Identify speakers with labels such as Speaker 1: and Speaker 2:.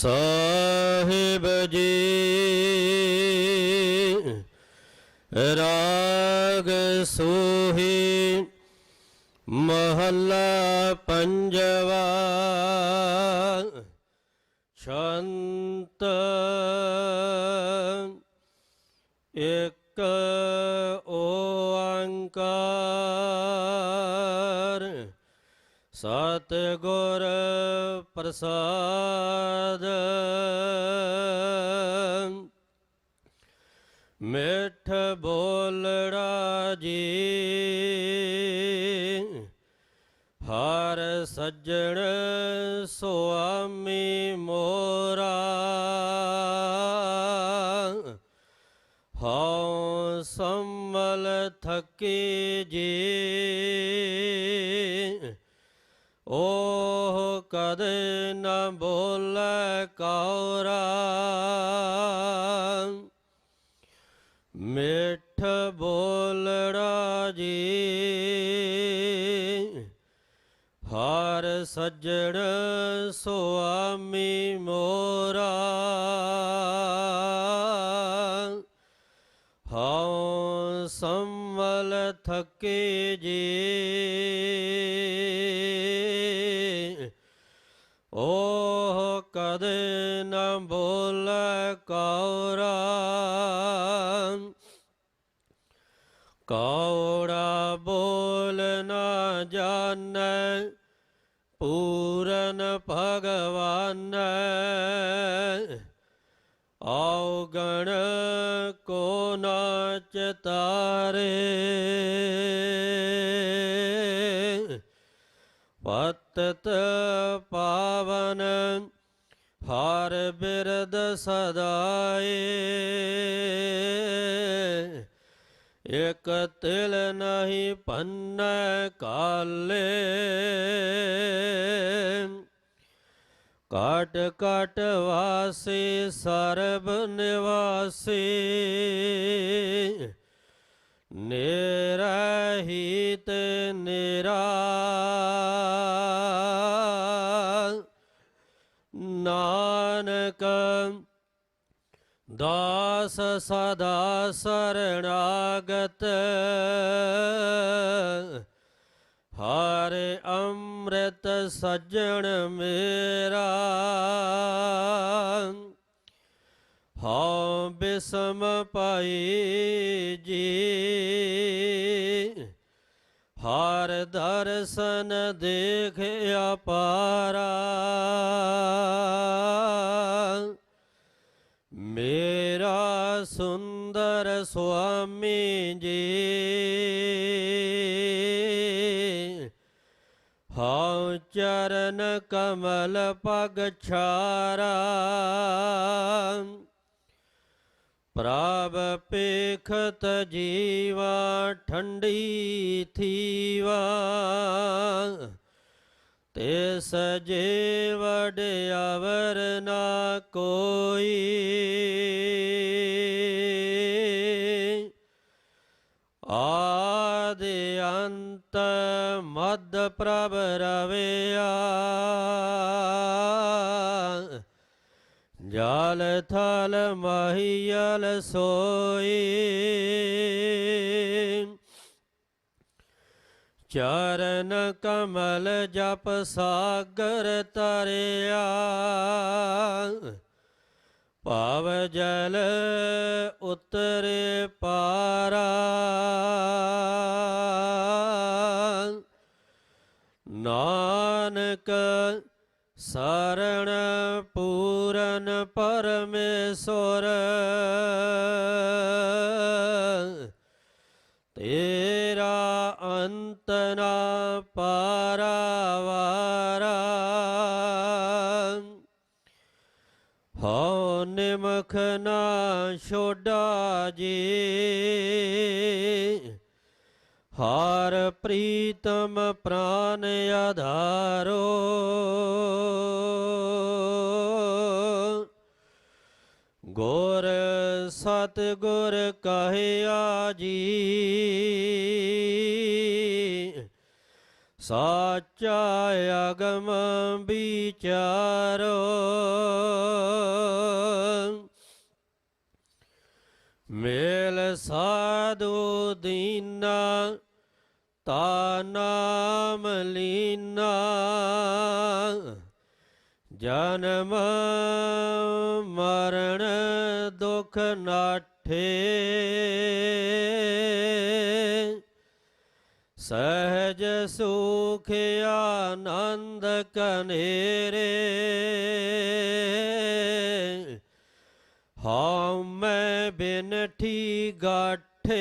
Speaker 1: ਸਾਹਿਬ ਜੀ। ਰਾਗ ਸੋਹੀ ਮਹੱਲਾ ਪੰਜਵਾ। ਸ਼ਾਂਤ ਇਕ ਓੰਕਾਰ ਸਤ ਗੁਰ ਪ੍ਰਸਾਦ। ਮਿੱਠ ਬੋਲੜਾ ਜੀ ਹਰ ਸੱਜਣ ਸੁਆਮੀ ਮੋਰਾ। ਹਉ ਸੰਮਲ ਥਕੀ ਜੀ ਓਹ ਕਦੇ ਨਾ ਬੋਲੇ ਕੌਰਾ। ਮਿੱਠ ਬੋਲੜਾ ਜੀ ਹਰ ਸੱਜਣ ਸੁਆਮੀ ਮੋਰਾ। ਹਉ ਸੰਮਲ ਥਕੇ ਜੀ ਓਹ ਕਦੇ ਨਾ ਬੋਲੇ ਕੌਰਾ। ਕੌੜਾ ਬੋਲ ਨਾ ਜਾਣੈ, ਪੂਰਨ ਭਗਵਾਨ। ਆਉ ਗਣ ਕੋ ਨਾਚ ਤਾਰੇ। ਪਤਤ ਪਾਵਨ, ਹਰ ਬਿਰਦ ਸਦਾਏ। ਇਕ ਤਿਲ ਨਹੀਂ ਪੰਨੈ ਕਾਲੇ। ਕਾਟ ਕਾਟ ਵਾਸੀ ਸਰਬ ਨਿਵਾਸੀ। ਨਿਰਹੀ ਨਿਰਾ ਨਾਨਕ ਦਾਸ ਸਦਾ ਸਰਣਾਗਤ। ਹਰ ਅੰਮ੍ਰਿਤ ਸਜਣ ਮੇਰਾ। ਹਉ ਬਿਸਮ ਪਾਈ ਜੀ, ਹਰ ਦਰਸ਼ਨ ਦੇਖ ਅਪਾਰਾ ਮੇਰਾ ਸੁੰਦਰ ਸੁਆਮੀ ਜੀ ਹਉ ਚਰਨ ਕਮਲ ਪਗ ਛਾਰਾ। ਪ੍ਰਭ ਪੇਖਤ ਜੀਵਾ ਠੰਡੀ ਥੀਵਾ। ਤੇ ਸਜੇ ਵਡਿਆਵਰ ਨਾ ਕੋਈ। ਆਦਿ ਅੰਤ ਮਦ ਪ੍ਰਭ ਰਵਿਆ। ਜਲ ਥਲ ਮਹੀਲ ਸੋਈ। ਚਰਨ ਕਮਲ ਜਪ ਸਾਗਰ ਤਰਿਆ ਭਾਵ ਜਲ ਉਤਰੇ ਪਾਰਾ। ਨਾਨਕ ਸਰਣ ਪੂਰਨ ਪਰਮੇਸ਼ਰ। ਤੇਰਾ ਅੰਤ ਨਾ ਪਾਰਾਵਾਰਾ। ਹਉ ਨਿਮਖ ਨਾ ਛੋਡਾ ਜੀ। ਹਰ ਪ੍ਰੀਤਮ ਪ੍ਰਾਨ ਆਧਾਰੋ। ਗੁਰ ਸਤ ਗੁਰ ਕਹਿਆ ਜੀ ਸਾਚਾ ਅਗਮ ਵਿਚਾਰੋ। ਮੇਲ ਸਾਧੂ ਦੀਨਾ ਤਾ ਨਾਮ ਲੀਨਾ। ਜਨਮ ਮਰਨ ਦੁਖ ਨਾਠੇ ਸਹਜ ਸੁਖ ਆਨੰਦ ਕਨੇਰੇ ਹਉ ਮੈਂ ਬਿਨਠੀ ਗਾਠੇ